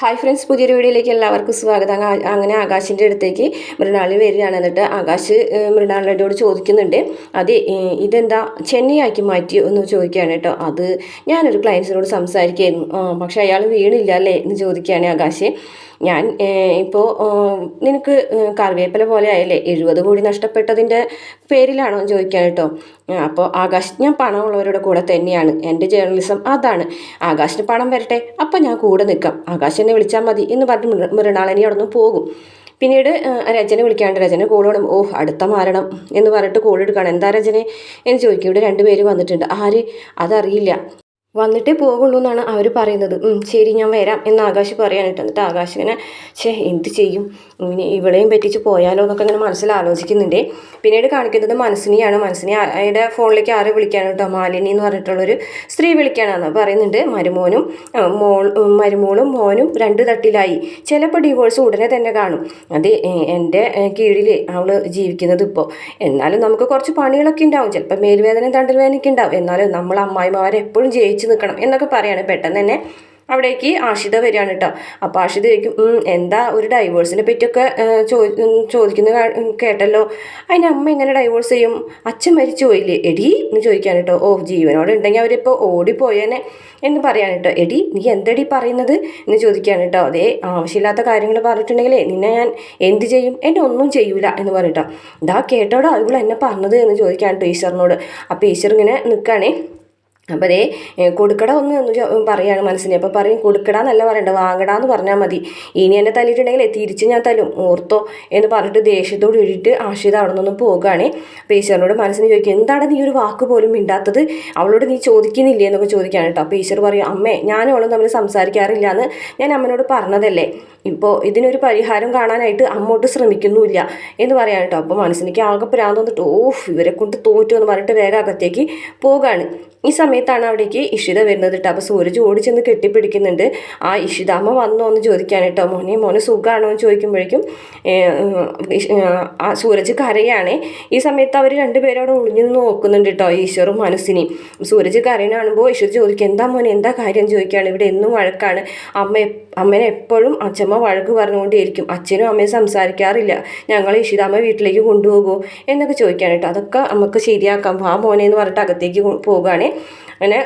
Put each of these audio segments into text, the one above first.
Hi friends പുതിയൊരു വീഡിയോയിലേക്ക് എല്ലാവർക്കും സ്വാഗതം. അങ്ങനെ ആകാശിന്റെ അടുത്തേക്ക് മൃണാളി വരികയാണ്. എന്നിട്ട് ആകാശ് മൃണാളിയോട് ചോദിക്കുന്നുണ്ട്. അത് ഇതെന്താ ചെന്നൈയാക്കി മാറ്റി എന്ന് ചോദിക്കുകയാണ് കേട്ടോ. അത് ഞാനൊരു ക്ലയൻസിനോട് സംസാരിക്കുകയായിരുന്നു. പക്ഷെ അയാൾ വീണില്ല അല്ലേ എന്ന് ചോദിക്കുകയാണ് ആകാശ്. ഞാൻ ഇപ്പോൾ നിനക്ക് കറിവേപ്പില പോലെ ആയല്ലേ? എഴുപത് കോടി നഷ്ടപ്പെട്ടതിന്റെ പേരിലാണോ ചോദിക്കാൻ കേട്ടോ. അപ്പോൾ ആകാശ് ഞാൻ പണമുള്ളവരുടെ കൂടെ തന്നെയാണ്. എന്റെ ജേർണലിസം അതാണ്. ആകാശിന് പണം വരട്ടെ. അപ്പോൾ ഞാൻ കൂടെ നിൽക്കാം. ആകാശ് എന്നെ വിളിച്ചാൽ മതി എന്ന് പറഞ്ഞ് മൃണാളിനി അവിടെ നിന്ന് പോകും. പിന്നീട് രചന വിളിക്കാണ്ട് രചന കോൾ ഓ അടുത്ത മാരണം എന്ന് പറഞ്ഞിട്ട് കോൾ എന്താ രജനെ എന്ന് ചോദിക്കും. ഇവിടെ രണ്ടുപേര് വന്നിട്ടുണ്ട്. ആര്? അതറിയില്ല. വന്നിട്ടേ പോകുള്ളൂ എന്നാണ് അവർ പറയുന്നത്. ശരി ഞാൻ വരാം എന്ന് ആകാശ് പറയാനിട്ട് എന്നിട്ട് ആകാശ് ഇങ്ങനെ ഛേ എന്ത് ചെയ്യും? ഇനി ഇവളെയും പറ്റിച്ച് പോയാലോ എന്നൊക്കെ ഇങ്ങനെ മനസ്സിൽ ആലോചിക്കുന്നുണ്ട്. പിന്നീട് കാണിക്കുന്നത് മനസ്സിനെയാണ് മനസ്സിനെ അയാളുടെ ഫോണിലേക്ക് ആരെ വിളിക്കാനാണ് കേട്ടോ? മാലിനി എന്ന് പറഞ്ഞിട്ടുള്ളൊരു സ്ത്രീ വിളിക്കാനാണ് പറയുന്നുണ്ട്. മരുമോനും മോൾ മരുമോളും മോനും രണ്ട് തട്ടിലായി. ചിലപ്പോൾ ഡിവോഴ്സ് ഉടനെ തന്നെ കാണും. അത് എന്റെ കീഴിൽ അവൾ ജീവിക്കുന്നത് ഇപ്പോൾ. എന്നാലും നമുക്ക് കുറച്ച് പണികളൊക്കെ ഉണ്ടാവും. ചിലപ്പോൾ മേൽവേദന തണ്ടൽ വേദനയൊക്കെ ഉണ്ടാവും. എന്നാലും നമ്മൾ അമ്മായിമാരെ എപ്പോഴും ജയിച്ചു നിൽക്കണം എന്നൊക്കെ പറയാണ്. പെട്ടെന്ന് തന്നെ അവിടേക്ക് ആഷിത വരികയാണ് കേട്ടോ. അപ്പോൾ ആഷിത ചോദിക്കും എന്താ ഒരു ഡൈവോഴ്സിനെ പറ്റിയൊക്കെ ചോദിക്കുന്ന കേട്ടല്ലോ. അതിന് അമ്മ എങ്ങനെ ഡൈവോഴ്സ് ചെയ്യും? അച്ഛൻ മരിച്ചു പോയില്ലേ? എടി എന്ന് ചോദിക്കാൻ കേട്ടോ. ഓ ജീവനോടെ ഉണ്ടെങ്കിൽ അവരിപ്പോൾ ഓടിപ്പോയേനെ എന്ന് പറയാൻ കേട്ടോ. എടി നീ എന്തടി പറയുന്നത്? എന്ന് ചോദിക്കാൻ കേട്ടോ. അതേ ആവശ്യമില്ലാത്ത കാര്യങ്ങൾ പറഞ്ഞിട്ടുണ്ടെങ്കിലേ നിന്നെ ഞാൻ എന്ത് ചെയ്യും? എന്നെ ഒന്നും ചെയ്യൂല എന്ന് പറയട്ടോ ഇതാ കേട്ടോടോ ഇവൾ എന്നെ പറഞ്ഞത് എന്ന് ചോദിക്കാൻ കേട്ടോ ഈശ്വറിനോട് അപ്പോൾ ഈശ്വർ ഇങ്ങനെ നിൽക്കുകയാണേ അപ്പോൾ അതേ കൊടുക്കട ഒന്ന് എന്ന് പറയുകയാണ് മനസ്സിനെ. അപ്പോൾ പറയും കൊടുക്കട എന്നല്ല പറയണ്ട വാങ്ങടാ എന്ന് പറഞ്ഞാൽ മതി. ഇനി എന്നെ തല്ലിയിട്ടുണ്ടെങ്കിൽ തിരിച്ച് ഞാൻ തല്ലും. ഓർത്തോ എന്ന് പറഞ്ഞിട്ട് ദേഷ്യത്തോട് എഴുതിയിട്ട് ആഷിത അവിടെ നിന്ന് പോകുകയാണ് അപ്പോൾ ഈശ്വരനോട് മനസ്സിന് ചോദിക്കും എന്താണ് നീ ഒരു വാക്ക് പോലും മിണ്ടാത്തത്? അവളോട് നീ ചോദിക്കുന്നില്ലേ? എന്നൊക്കെ ചോദിക്കുകയാണ് കേട്ടോ. അപ്പോൾ ഈശ്വർ പറയും അമ്മേ ഞാനും അവളും തമ്മിൽ സംസാരിക്കാറില്ല എന്ന് ഞാൻ അമ്മനോട് പറഞ്ഞതല്ലേ? ഇപ്പോൾ ഇതിനൊരു പരിഹാരം കാണാനായിട്ട് അമ്മോട്ട് ശ്രമിക്കുന്നുമില്ല എന്ന് പറയാൻ കേട്ടോ. അപ്പോൾ മനസ്സിലേക്ക് ആകെ പ്രാന്ത് വന്നിട്ട് ഓഫ് ഇവരെ കൊണ്ട് തോറ്റു എന്ന് പറഞ്ഞിട്ട് വേഗം അകത്തേക്ക് പോകാണ്. ഈ സമയത്താണ് അവിടേക്ക് ഇഷിത വരുന്നത് കേട്ടോ. അപ്പോൾ സൂരജ് ഓടി ചെന്ന് കെട്ടിപ്പിടിക്കുന്നുണ്ട്. ആ ഇഷിതാമ്മ വന്നോ എന്ന് ചോദിക്കാൻ കേട്ടോ. മോനെ മോനെ സുഖമാണോ എന്ന് ചോദിക്കുമ്പോഴേക്കും ആ സൂരജ് കരയാണേ. ഈ സമയത്ത് അവർ രണ്ടുപേരും അവിടെ ഒളിഞ്ഞു നോക്കുന്നുണ്ട് കേട്ടോ ഈശ്വറും മനസ്സിനെയും. സൂരജ് കരയണ ഈശ്വർ ചോദിക്കും എന്താ മോനെ എന്താ കാര്യം? ചോദിക്കുകയാണ്. ഇവിടെ എന്നും വഴക്കാണ്. അമ്മ അമ്മനെ എപ്പോഴും അച്ഛമ്മ വഴക്ക് പറഞ്ഞുകൊണ്ടേയിരിക്കും. അച്ഛനും അമ്മയും സംസാരിക്കാറില്ല. ഞങ്ങൾ ഇഷിതാമ്മ വീട്ടിലേക്ക് കൊണ്ടുപോകുമോ എന്നൊക്കെ ചോദിക്കാൻ കേട്ടോ. അതൊക്കെ നമുക്ക് ശരിയാക്കാം. വാ മോനെ എന്ന് പറഞ്ഞിട്ട് അകത്തേക്ക് പോവുകയാണ് അങ്ങനെ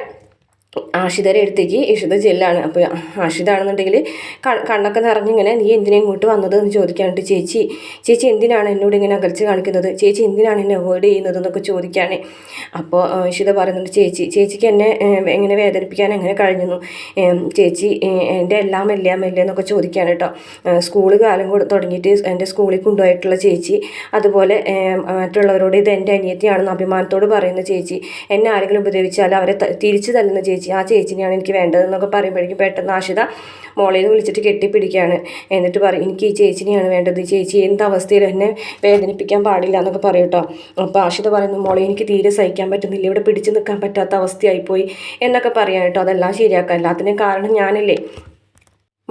ആഷിതരെ അടുത്തേക്ക് ഇഷിത ജെല്ലാണ് അപ്പോൾ ആഷിതാണെന്നുണ്ടെങ്കിൽ കണ്ണൊക്കെ നിറഞ്ഞിങ്ങനെ നീ എന്തിനാ ഇങ്ങോട്ട് വന്നത്? എന്ന് ചോദിക്കാനിട്ട് ചേച്ചി. ചേച്ചി എന്തിനാണ് എന്നോട് ഇങ്ങനെ അകൽച്ച് കാണിക്കുന്നത്? ചേച്ചി എന്തിനാണ് എന്നെ അവോയ്ഡ് ചെയ്യുന്നത്? എന്നൊക്കെ ചോദിക്കുകയാണ് അപ്പോൾ ഇഷിത പറയുന്നുണ്ട് ചേച്ചി ചേച്ചിക്ക് എന്നെ എങ്ങനെ വേദനിപ്പിക്കാൻ എങ്ങനെ കഴിഞ്ഞു ചേച്ചി എന്റെ എല്ലാം എല്ലാം എല്ലാം എന്നൊക്കെ ചോദിക്കുകയാണ് കേട്ടോ. സ്കൂൾ കാലം കൂടെ തുടങ്ങിയിട്ട് എന്റെ സ്കൂളിൽ കൊണ്ടുപോയിട്ടുള്ള ചേച്ചി അതുപോലെ മറ്റുള്ളവരോട് ഇത് എന്റെ അനിയത്തിയാണെന്ന് അഭിമാനത്തോട് പറയുന്ന ചേച്ചി എന്നെ ആരെങ്കിലും ഉപദ്രവിച്ചാൽ അവരെ തിരിച്ചു തല്ലുന്ന ചേച്ചി ആ ചേച്ചിനെയാണ് എനിക്ക് വേണ്ടതെന്നൊക്കെ പറയുമ്പോഴേക്കും പെട്ടെന്ന് ആഷിത മോളെ നിന്ന് വിളിച്ചിട്ട് കെട്ടിപ്പിടിക്കുകയാണ്. എന്നിട്ട് പറയും എനിക്ക് ഈ ചേച്ചിനെയാണ് വേണ്ടത്. ഈ ചേച്ചി എന്ത് അവസ്ഥയിലും എന്നെ വേദനിപ്പിക്കാൻ പാടില്ല എന്നൊക്കെ പറയും കേട്ടോ. അപ്പോൾ ആഷിത പറയുന്നു മോളെ എനിക്ക് തീരെ സഹിക്കാൻ പറ്റുന്നില്ല. ഇവിടെ പിടിച്ചു നിൽക്കാൻ പറ്റാത്ത അവസ്ഥയായിപ്പോയി എന്നൊക്കെ പറയാം കേട്ടോ. അതെല്ലാം ശരിയാക്കാം എല്ലാത്തിനും കാരണം ഞാനല്ലേ.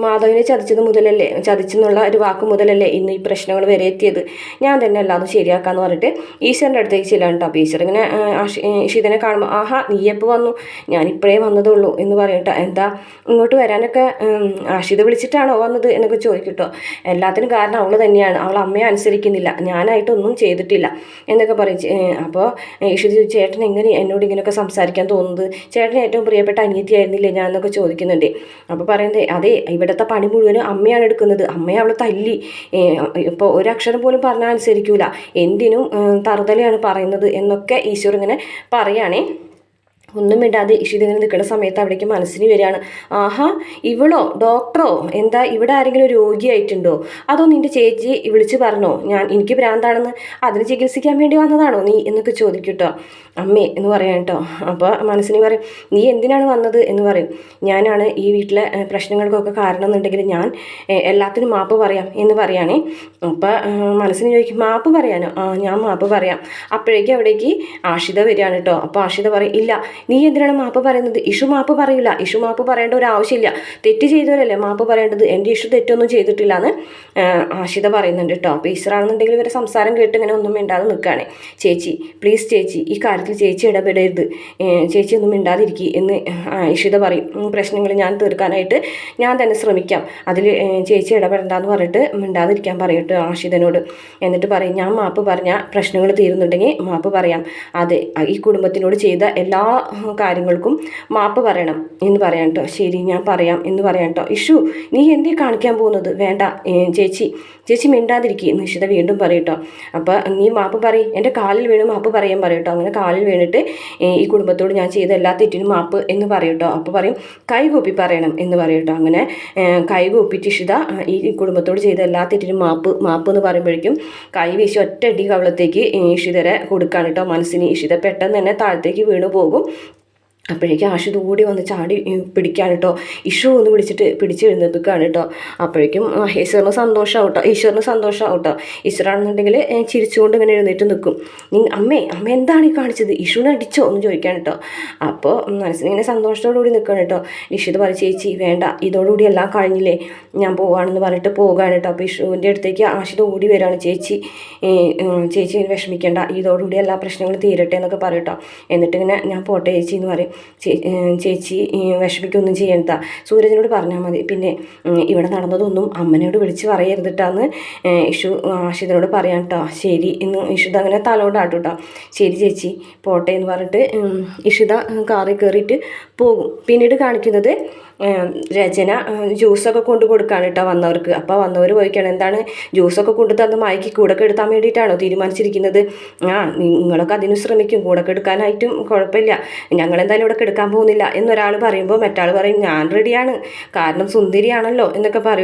മാധവിനെ ചതിച്ചത് മുതലല്ലേ ചതിച്ചെന്നുള്ള ഒരു വാക്ക് മുതലല്ലേ ഇന്ന് ഈ പ്രശ്നങ്ങൾ വരെ എത്തിയത്. ഞാൻ തന്നെ അല്ലാതെ ശരിയാക്കാന്ന് പറഞ്ഞിട്ട് ഈശ്വരന്റെ അടുത്തേക്ക് ചെല്ലാണ് കേട്ടോ അപ്പോൾ ഇങ്ങനെ ഇഷിതനെ കാണുമ്പോൾ ആഹാ നീ എപ്പോൾ വന്നു? ഞാൻ ഇപ്പോഴേ വന്നതേ ഉള്ളൂ എന്ന് പറയട്ടോ. എന്താ ഇങ്ങോട്ട് വരാനൊക്കെ ആഷിത വിളിച്ചിട്ടാണോ വന്നത് എന്നൊക്കെ ചോദിക്കട്ടോ എല്ലാത്തിനും കാരണം അവൾ തന്നെയാണ്. അവൾ അമ്മയെ അനുസരിക്കുന്നില്ല. ഞാനായിട്ടൊന്നും ചെയ്തിട്ടില്ല എന്നൊക്കെ പറയും. അപ്പോൾ ചോദിച്ചു, ചേട്ടൻ എങ്ങനെ എന്നോട് ഇങ്ങനെയൊക്കെ സംസാരിക്കാൻ തോന്നുന്നത്? ചേട്ടൻ ഏറ്റവും പ്രിയപ്പെട്ട അനിയത്തിയായിരുന്നില്ലേ? ഞാൻ എന്നൊക്കെ ചോദിക്കുന്നുണ്ട്. അപ്പോൾ പറയുന്നത് അതെ ഇവിടുത്തെ പണി മുഴുവനും അമ്മയാണ് എടുക്കുന്നത്. അമ്മയെ അവളെ തല്ലി. ഇപ്പോൾ ഒരക്ഷരം പോലും പറഞ്ഞാൽ അനുസരിക്കൂല. എന്തിനും തറുതലയാണ് പറയുന്നത് എന്നൊക്കെ ഈശ്വർ ഇങ്ങനെ പറയുകയാണേ ഒന്നും മിണ്ടാതെ ഇഷിത ഇങ്ങനെ നിൽക്കുന്ന സമയത്ത് അവിടേക്ക് മനസ്സിന് വരികയാണ്. ആഹാ ഇവളോ? ഡോക്ടറോ? എന്താ ഇവിടെ ആരെങ്കിലും രോഗിയായിട്ടുണ്ടോ? അതോ നിന്റെ ചേച്ചി വിളിച്ച് പറഞ്ഞോ? ഞാൻ എനിക്ക് ഭ്രാന്താണെന്ന് അതിന് ചികിത്സിക്കാൻ വേണ്ടി വന്നതാണോ നീ? എന്നൊക്കെ ചോദിക്കൂട്ടോ അമ്മേ എന്ന് പറയാൻ കേട്ടോ. അപ്പോൾ മനസ്സിന് പറയും നീ എന്തിനാണ് വന്നത്? എന്ന് പറയും. ഞാനാണ് ഈ വീട്ടിലെ പ്രശ്നങ്ങൾക്കൊക്കെ കാരണം എന്നുണ്ടെങ്കിൽ ഞാൻ എല്ലാത്തിനും മാപ്പ് പറയാം എന്ന് പറയുകയാണേ അപ്പോൾ മനസ്സിന് ചോദിക്കും മാപ്പ് പറയാനോ? ആ ഞാൻ മാപ്പ് പറയാം. അപ്പോഴേക്കും അവിടേക്ക് ആഷിത വരികയാണ് കേട്ടോ. അപ്പോൾ ആഷിത പറയും ഇല്ല നീ എന്തിനാണ് മാപ്പ് പറയുന്നത്? ഇഷു മാപ്പ് പറയില്ല. ഇഷു മാപ്പ് പറയേണ്ട ഒരു ആവശ്യമില്ല. തെറ്റ് ചെയ്തവരല്ലേ മാപ്പ് പറയേണ്ടത്? എന്റെ ഇഷു തെറ്റൊന്നും ചെയ്തിട്ടില്ല എന്ന് ആഷിത പറയുന്നുണ്ട് കേട്ടോ. അപ്പോൾ ഈശ്വറാണെന്നുണ്ടെങ്കിൽ ഇവരെ സംസാരം കേട്ട് ഇങ്ങനെ ഒന്നും മിണ്ടാതെ നിൽക്കുകയാണ്. ചേച്ചി പ്ലീസ് ചേച്ചി ഈ കാര്യത്തിൽ ചേച്ചി ഇടപെടരുത്. ചേച്ചി ഒന്നും മിണ്ടാതിരിക്കി എന്ന് ഇഷിത പറയും. പ്രശ്നങ്ങൾ ഞാൻ തീർക്കാനായിട്ട് ഞാൻ തന്നെ ശ്രമിക്കാം. അതിൽ ചേച്ചി ഇടപെടണ്ടെന്ന് പറഞ്ഞിട്ട് മിണ്ടാതിരിക്കാൻ പറയട്ടെ ആഷിതനോട്. എന്നിട്ട് പറയും ഞാൻ മാപ്പ് പറഞ്ഞാൽ പ്രശ്നങ്ങൾ തീരുന്നുണ്ടെങ്കിൽ മാപ്പ് പറയാം. അതെ ഈ കുടുംബത്തിനോട് ചെയ്ത എല്ലാ കാര്യങ്ങൾക്കും മാപ്പ് പറയണം എന്ന് പറയാം കേട്ടോ. ശരി ഞാൻ പറയാം എന്ന് പറയാം കേട്ടോ. ഇഷു നീ എന്തേ കാണിക്കാൻ പോകുന്നത്? വേണ്ട ചേച്ചി ചേച്ചി മിണ്ടാതിരിക്കുക നിഷിത വീണ്ടും പറയട്ടോ അപ്പോൾ നീ മാപ്പ് പറയും. എന്റെ കാലിൽ വീണ് മാപ്പ് പറയാൻ പറയട്ടോ അങ്ങനെ കാലിൽ വീണിട്ട് ഈ കുടുംബത്തോട് ഞാൻ ചെയ്ത എല്ലാ തെറ്റിനും മാപ്പ് എന്ന് പറയട്ടോ അപ്പോൾ പറയും കൈകൂപ്പി പറയണം എന്ന് പറയട്ടോ അങ്ങനെ കൈകൂപ്പിട്ട് ഇഷിത ഈ കുടുംബത്തോട് ചെയ്ത എല്ലാ തെറ്റിനും മാപ്പ് മാപ്പ് എന്ന് പറയുമ്പോഴേക്കും കൈ വീശി ഒറ്റ അടി കവളത്തേക്ക് ഇഷിതരെ കൊടുക്കാൻ കേട്ടോ മനസ്സിന്. ഇഷിത പെട്ടെന്ന് തന്നെ താഴത്തേക്ക് വീണു പോകും. അപ്പോഴേക്കും ആശുത് ഓടി വന്ന് ചാടി പിടിക്കാൻ കേട്ടോ ഇഷു ഒന്ന് പിടിച്ചിട്ട് പിടിച്ച് എഴുന്നേൽപ്പിക്കുകയാണ് കേട്ടോ അപ്പോഴേക്കും ഈശ്വറിന് സന്തോഷമാവും കേട്ടോ ഈശ്വറിന് സന്തോഷമാവും കേട്ടോ ഈശ്വരാണെന്നുണ്ടെങ്കിൽ ചിരിച്ചുകൊണ്ട് ഇങ്ങനെ എഴുന്നേറ്റ് നിൽക്കും. നീ അമ്മേ അമ്മ എന്താണ് ഈ കാണിച്ചത്? ഇഷുവിനെ അടിച്ചോ എന്ന് ചോദിക്കാൻ കേട്ടോ അപ്പോൾ മനസ്സിനിങ്ങനെ സന്തോഷത്തോടുകൂടി നിൽക്കണം കേട്ടോ ഇഷിത് പറയും ചേച്ചി വേണ്ട ഇതോടുകൂടി എല്ലാം കഴിഞ്ഞില്ലേ? ഞാൻ പോവാണെന്ന് പറഞ്ഞിട്ട് പോകുകയാണ് കേട്ടോ അപ്പോൾ ഇഷുവിന്റെ അടുത്തേക്ക് ആശുത് ഓടി വരികയാണ്. ചേച്ചി ചേച്ചി വിഷമിക്കേണ്ട. ഇതോടുകൂടി എല്ലാ പ്രശ്നങ്ങളും തീരട്ടെ എന്നൊക്കെ പറയട്ടോ എന്നിട്ടിങ്ങനെ ഞാൻ പോട്ടെ ചേച്ചി എന്ന് പറയും. ചേച്ചി വിഷമിക്കൊന്നും ചെയ്യണ്ട. സൂരജിനോട് പറഞ്ഞാൽ മതി. പിന്നെ ഇവിടെ നടന്നതൊന്നും അമ്മനോട് വിളിച്ച് പറയരുതിട്ടാന്ന് ഇഷു ആഷിതനോട് പറയാം കേട്ടോ ശരി എന്ന് ഇഷിത അങ്ങനെ തലോടാട്ടും കേട്ടോ ശരി ചേച്ചി പോട്ടെ എന്ന് പറഞ്ഞിട്ട് ഇഷിത കാറിൽ കയറിയിട്ട് പോകും. പിന്നീട് കാണിക്കുന്നത് രചന ജ്യൂസൊക്കെ കൊണ്ട് കൊടുക്കുകയാണ് കേട്ടോ വന്നവർക്ക്. അപ്പോൾ വന്നവർ പോയിക്കാണ് എന്താണ് ജ്യൂസൊക്കെ കൊണ്ട് തന്ന് മയക്കി കൂടൊക്കെ എടുത്താൻ വേണ്ടിയിട്ടാണോ തീരുമാനിച്ചിരിക്കുന്നത്? ആ നിങ്ങളൊക്കെ അതിന് ശ്രമിക്കും. കൂടൊക്കെ എടുക്കാനായിട്ടും കുഴപ്പമില്ല. ഞങ്ങളെന്തായാലും ഇവിടെ എടുക്കാൻ പോകുന്നില്ല. എന്നൊരാൾ പറയുമ്പോൾ മറ്റാൾ പറയും ഞാൻ റെഡിയാണ്. കാരണം സുന്ദരിയാണല്ലോ എന്നൊക്കെ പറയും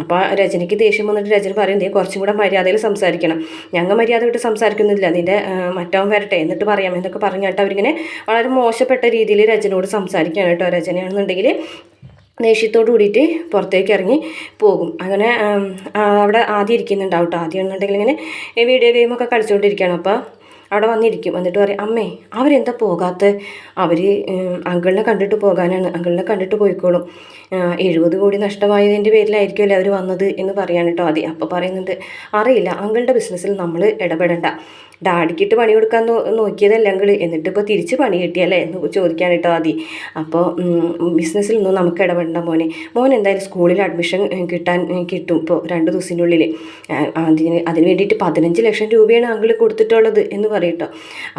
അപ്പോൾ രചനയ്ക്ക് ദേഷ്യം വന്നിട്ട് രചന പറയും നീ കുറച്ചും കൂടെ മര്യാദയിൽ സംസാരിക്കണം. ഞങ്ങൾ മര്യാദ വിട്ട് സംസാരിക്കുന്നില്ല. നിന്റെ മറ്റവൻ വരട്ടെ. എന്നിട്ട് പറയാം എന്നൊക്കെ പറഞ്ഞിട്ട് അവരിങ്ങനെ വളരെ മോശപ്പെട്ട രീതിയിൽ രചനയോട് സംസാരിക്കുകയാണ് കേട്ടോ രചനയാണെന്നുണ്ടെങ്കിൽ ദേഷ്യത്തോട് കൂടിയിട്ട് പുറത്തേക്ക് ഇറങ്ങി പോകും. അങ്ങനെ അവിടെ ആദ്യം ഇരിക്കുന്നുണ്ടാവും കേട്ടോ ആദ്യം എന്നുണ്ടെങ്കിൽ ഇങ്ങനെ വീഡിയോ ഗെയിമൊക്കെ കളിച്ചുകൊണ്ടിരിക്കുകയാണ് അപ്പോൾ അവിടെ വന്നിരിക്കും. എന്നിട്ട് പറയും അമ്മേ അവരെന്താ പോകാത്ത? അവർ അങ്കിളിനെ കണ്ടിട്ട് പോകാനാണ്. അങ്കിളിനെ കണ്ടിട്ട് പോയിക്കോളും. എഴുപത് കോടി നഷ്ടമായതിന്റെ പേരിലായിരിക്കുമല്ലേ അവർ വന്നത് എന്ന് പറയാൻ കേട്ടോ ആദ്യം. അപ്പോൾ പറയുന്നുണ്ട് അറിയില്ല അങ്കിളുടെ ബിസിനസ്സിൽ നമ്മൾ ഇടപെടണ്ട. ഡാഡിക്കിട്ട് പണി കൊടുക്കാൻ നോക്കിയതല്ലെങ്കിൽ എന്നിട്ട് ഇപ്പോൾ തിരിച്ച് പണി കിട്ടിയല്ലേ എന്ന് ചോദിക്കാൻ കേട്ടോ ആദ്യം അപ്പോൾ ബിസിനസ്സിൽ നിന്നും നമുക്ക് ഇടപെടേണ്ട മോനെ. മോൻ എന്തായാലും സ്കൂളിൽ അഡ്മിഷൻ കിട്ടാൻ കിട്ടും ഇപ്പോൾ രണ്ട് ദിവസത്തിനുള്ളിൽ അതിന് അതിന് വേണ്ടിയിട്ട് പതിനഞ്ച് ലക്ഷം രൂപയാണ് അങ്കിൾ കൊടുത്തിട്ടുള്ളത് എന്ന് പറയട്ടോ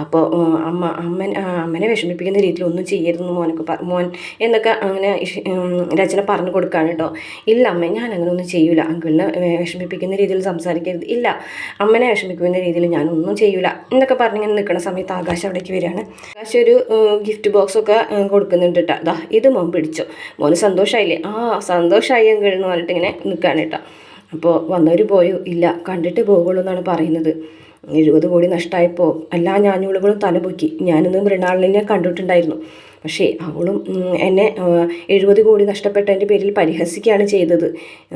അപ്പോൾ അമ്മ അമ്മൻ അമ്മനെ വിഷമിപ്പിക്കുന്ന രീതിയിൽ ഒന്നും ചെയ്യരുതെന്ന് മോനൊക്കെ മോൻ എന്നൊക്കെ അങ്ങനെ രചന പറഞ്ഞു കൊടുക്കുകയാണ് കേട്ടോ. ഇല്ല അമ്മ ഞാൻ അങ്ങനെ ഒന്നും ചെയ്യൂല. അങ്കിളിനെ വിഷമിപ്പിക്കുന്ന രീതിയിൽ സംസാരിക്കരുത്. ഇല്ല അമ്മനെ വിഷമിപ്പിക്കുന്ന രീതിയിൽ ഞാനൊന്നും ചെയ്യൂല എന്നൊക്കെ പറഞ്ഞിങ്ങനെ നിൽക്കുന്ന സമയത്ത് ആകാശം അവിടേക്ക് വരികയാണ്. ആകാശം ഒരു ഗിഫ്റ്റ് ബോക്സ് ഒക്കെ കൊടുക്കുന്നുണ്ട് കേട്ടോ അതാ ഇത് മോൻ പിടിച്ചു. മോന് സന്തോഷമായില്ലേ ആ സന്തോഷമായി എങ്കിൽ എന്ന് പറഞ്ഞിട്ട് ഇങ്ങനെ നിൽക്കുകയാണ് കേട്ടോ അപ്പോൾ വന്നവർ പോയോ? ഇല്ല. കണ്ടിട്ട് പോകുള്ളൂ എന്നാണ് പറയുന്നത്. എഴുപത് കോടി നഷ്ടമായപ്പോൾ എല്ലാ ഞാഞ്ഞൂളുകളും തലപൊക്കി. ഞാനിന്ന് മൃണാളിനെ കണ്ടിട്ടുണ്ടായിരുന്നു. പക്ഷേ അവളും എന്നെ എഴുപത് കോടി നഷ്ടപ്പെട്ടതിന്റെ പേരിൽ പരിഹസിക്കുകയാണ് ചെയ്തത്.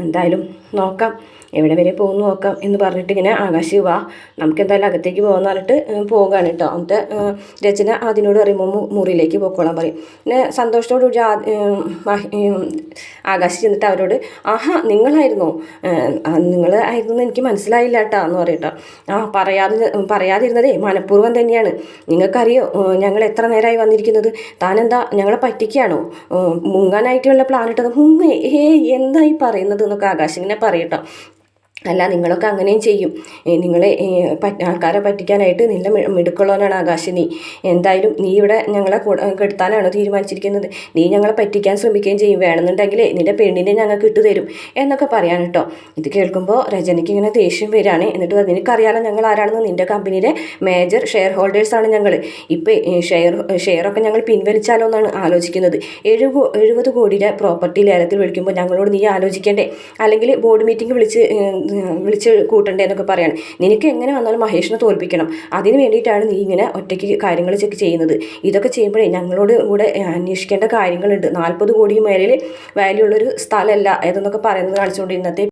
എന്തായാലും നോക്കാം. എവിടെ വരെ പോകുന്നു നോക്കാം എന്ന് പറഞ്ഞിട്ട് ഇങ്ങനെ ആകാശ് വാ നമുക്ക് എന്തായാലും അകത്തേക്ക് പോകാമെന്ന് പറഞ്ഞിട്ട് പോകാണ് കേട്ടോ എന്നിട്ട് രചന അതിനോട് പറയുമ്പോൾ മുറിയിലേക്ക് പോയിക്കോളാൻ പറയും. പിന്നെ സന്തോഷത്തോടു കൂടി ആകാശ് ചെന്നിട്ട് അവരോട് ആഹാ നിങ്ങളായിരുന്നോ? നിങ്ങൾ ആയിരുന്നു എനിക്ക് മനസ്സിലായില്ല കേട്ടോ എന്ന് പറയട്ടോ ആ പറയാതെ പറയാതിരുന്നതേ മനഃപൂർവം തന്നെയാണ്. നിങ്ങൾക്കറിയോ ഞങ്ങൾ എത്ര നേരമായി വന്നിരിക്കുന്നത്? താനെന്താ ഞങ്ങളെ പറ്റിക്കുകയാണോ? മുങ്ങാനായിട്ടുള്ള പ്ലാൻ ഇട്ടത്? മുങ്ങേ ഏ എന്തായി പറയുന്നത് എന്നൊക്കെ ആകാശ് ഇങ്ങനെ പറയട്ടോ അല്ല നിങ്ങളൊക്കെ അങ്ങനെയും ചെയ്യും. നിങ്ങളെ ആൾക്കാരെ പറ്റിക്കാനായിട്ട് നല്ല മിടുക്കുള്ളവനാണ് ആകാശിനി എന്തായാലും നീ ഇവിടെ ഞങ്ങളെ കെടുത്താനാണ് തീരുമാനിച്ചിരിക്കുന്നത്? നീ ഞങ്ങളെ പറ്റിക്കാൻ ശ്രമിക്കുകയും ചെയ്യും. വേണമെന്നുണ്ടെങ്കിൽ നിന്റെ പെണ്ണിനെ ഞങ്ങൾക്ക് ഇട്ടു തരും എന്നൊക്കെ പറയാൻ കേട്ടോ. ഇത് കേൾക്കുമ്പോൾ രജനിക്ക് ഇങ്ങനെ ദേഷ്യം വരികയാണ് എന്നിട്ട് നിനക്കറിയാലോ ഞങ്ങൾ ആരാണെന്ന്. നിന്റെ കമ്പനിയിലെ മേജർ ഷെയർ ഹോൾഡേഴ്സാണ് ഞങ്ങൾ ഇപ്പം ഷെയർ ഷെയറൊക്കെ ഞങ്ങൾ പിൻവലിച്ചാലോ എന്നാണ് ആലോചിക്കുന്നത്. എഴുപ എഴുപത് കോടിയുടെ പ്രോപ്പർട്ടി ലേലത്തിൽ വിളിക്കുമ്പോൾ ഞങ്ങളോട് നീ ആലോചിക്കേണ്ടേ? അല്ലെങ്കിൽ ബോർഡ് മീറ്റിംഗ് വിളിച്ച് വിളിച്ച് കൂട്ടണ്ടേ എന്നൊക്കെ പറയാണ്. നിനക്ക് എങ്ങനെ വന്നാലും മഹേഷിനെ തോൽപ്പിക്കണം. അതിന് വേണ്ടിയിട്ടാണ് നീ ഇങ്ങനെ ഒറ്റയ്ക്ക് കാര്യങ്ങൾ ചെക്ക് ചെയ്യുന്നത്. ഇതൊക്കെ ചെയ്യുമ്പോഴേ ഞങ്ങളോട് കൂടെ അന്വേഷിക്കേണ്ട കാര്യങ്ങളുണ്ട്. നാൽപ്പത് കോടി മേലിൽ വാല്യൂ ഉള്ളൊരു സ്ഥലമല്ല ഏതെന്നൊക്കെ പറയുന്നത് കാണിച്ചുകൊണ്ട് ഇന്നത്തെ